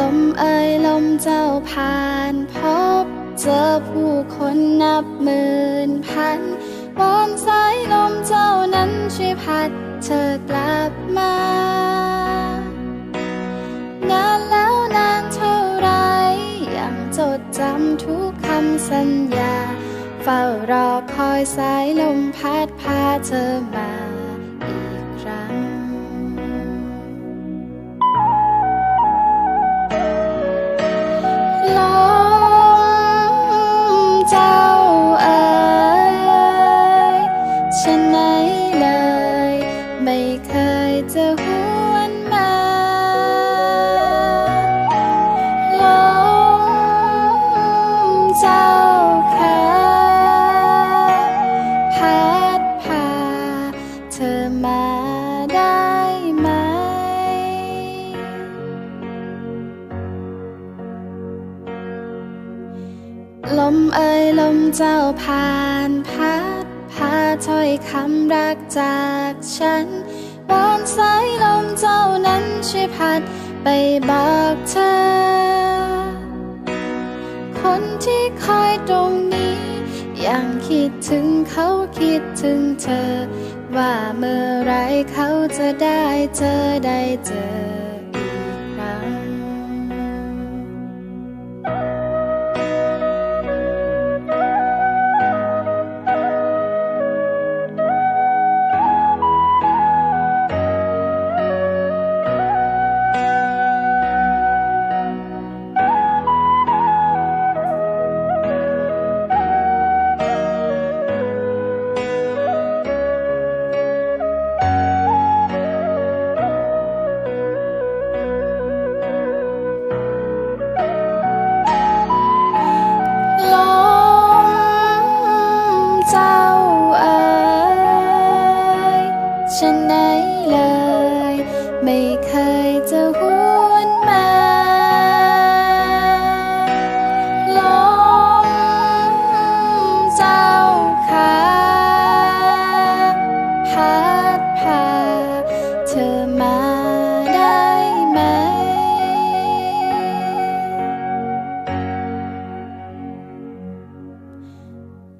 ลมเอ่ยลมเจ้าผ่านพบ เจอผู้คนนับหมื่นพันวอนสายลมเจ้านั้นช่วยพัดเธอกลับมา นานแล้วนานเท่าไร ยังจดจำทุกคำสัญญา เฝ้ารอคอยสายลมพัดพาเธอมา ลมเอ่ยลมเจ้าผ่านพัดพาถ้อยคำรักจากฉันวอนสายลมเจ้านั้นช่วยพัดไปบอกเธอ คนที่คอยตรงนี้ยังคิดถึงเขาคิดถึงเธอ ว่าเมื่อไรเขาจะได้เจอได้เจอ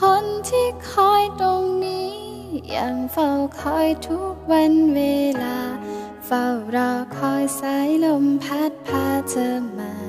คนที่คอยตรงนี้ยังเฝ้าคอยทุกวันเวลา เฝ้ารอคอยสายลมพัดพาเธอมา